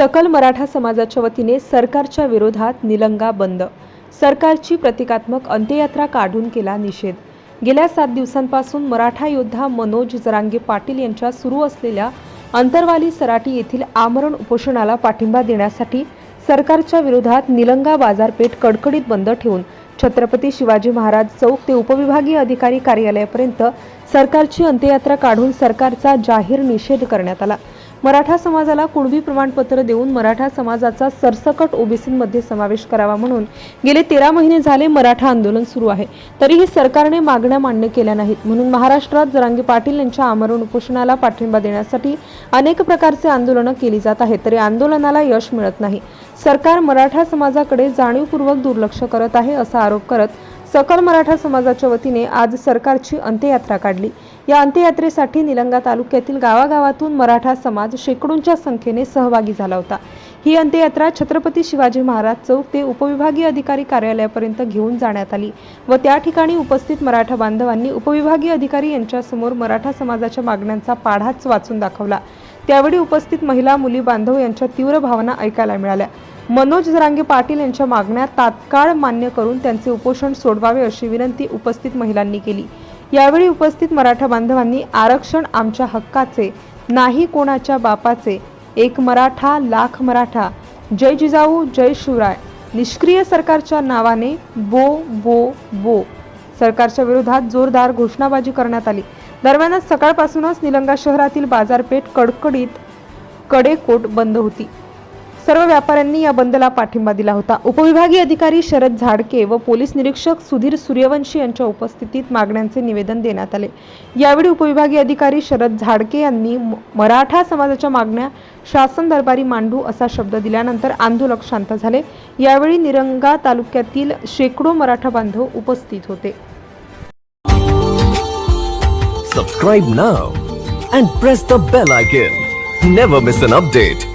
सकल मराठा समाजाच्या वतीने सरकारच्या विरोधात निलंगा बंद. सरकारची प्रतिकात्मक अंत्ययात्रा काढून केला निषेध. गेल्या सात दिवसांपासून मराठा योद्धा मनोज जरांगे पाटील यांच्या सुरू असलेल्या अंतरवाली सराटी येथील आमरण उपोषणाला पाठिंबा देण्यासाठी सरकारच्या विरोधात निलंगा बाजारपेठ कडकडीत बंद ठेवून छत्रपती शिवाजी महाराज चौक ते उपविभागीय अधिकारी कार्यालयापर्यंत सरकारची अंत्ययात्रा काढून सरकारचा जाहीर निषेध करण्यात आला. मराठा समाजाला कुणबी प्रमाणपत्र देऊन मराठा समाजाचा सरसकट ओबीसीमध्ये समावेश करावा म्हणून गेले तेरा महिने झाले मराठा आंदोलन सुरू आहे. तरीही सरकारने मागण्या मान्य केल्या नाहीत. म्हणून महाराष्ट्रात जरांगे पाटील यांच्या आमरण उपोषणाला पाठिंबा देण्यासाठी अनेक प्रकारचे आंदोलनं केली जात आहेत तरी आंदोलनाला यश मिळत नाही. सरकार मराठा समाजाकडे जाणीवपूर्वक दुर्लक्ष करत आहे असा आरोप करत सकल मराठा समाजाच्या वतीने आज सरकारची अंत्ययात्रा काढली. या अंत्ययात्रेसाठी निलंगा तालुक्यातील गावागावातून मराठा समाज शेकडोंच्या संख्येने सहभागी झाला होता. ही अंत्ययात्रा छत्रपती शिवाजी महाराज चौक ते उपविभागीय अधिकारी कार्यालयापर्यंत घेऊन जाण्यात आली व त्या ठिकाणी उपस्थित मराठा बांधवांनी उपविभागीय अधिकारी यांच्यासमोर मराठा समाजाच्या मागण्यांचा पाढाच वाचून दाखवला. त्यावेळी उपस्थित महिला मुली बांधव यांच्या तीव्र भावना ऐकायला मिळाल्या. मनोज जरांगे पाटील यांच्या मागण्या तात्काळ मान्य करून त्यांचे उपोषण सोडवावे अशी विनंती उपस्थित महिलांनी केली. यावेळी उपस्थित मराठा बांधवांनी आरक्षण आमच्या हक्काचे नाही कोणाच्या बापाचे एक मराठा लाख मराठा जय जिजाऊ जय शिवराय निष्क्रिय सरकारच्या नावाने बो बो बो सरकारच्या विरोधात जोरदार घोषणाबाजी करण्यात आली. दरम्यानच सकाळपासूनच निलंगा शहरातील बाजारपेठ कडकडीत कडेकोट बंद होती. सर्व व्यापाऱ्यांनी या बंदला पाठिंबा दिला होता उपविभागीय अधिकारी शरद झाडके व पोलीस निरीक्षक सुधीर सूर्यवंशी यांच्या उपस्थितीत मागण्यांचे निवेदन देण्यात आले यावेळी उपविभागीय अधिकारी शरद झाडके यांनी मराठा समाजाच्या मागण्या शासन दरबारी मांडू असा शब्द दिल्यानंतर आंदोलक शांत झाले यावेळी निरंगा तालुक्यातील शेकडो मराठा बांधव उपस्थित होते Subscribe now and press the bell icon. Never miss an update.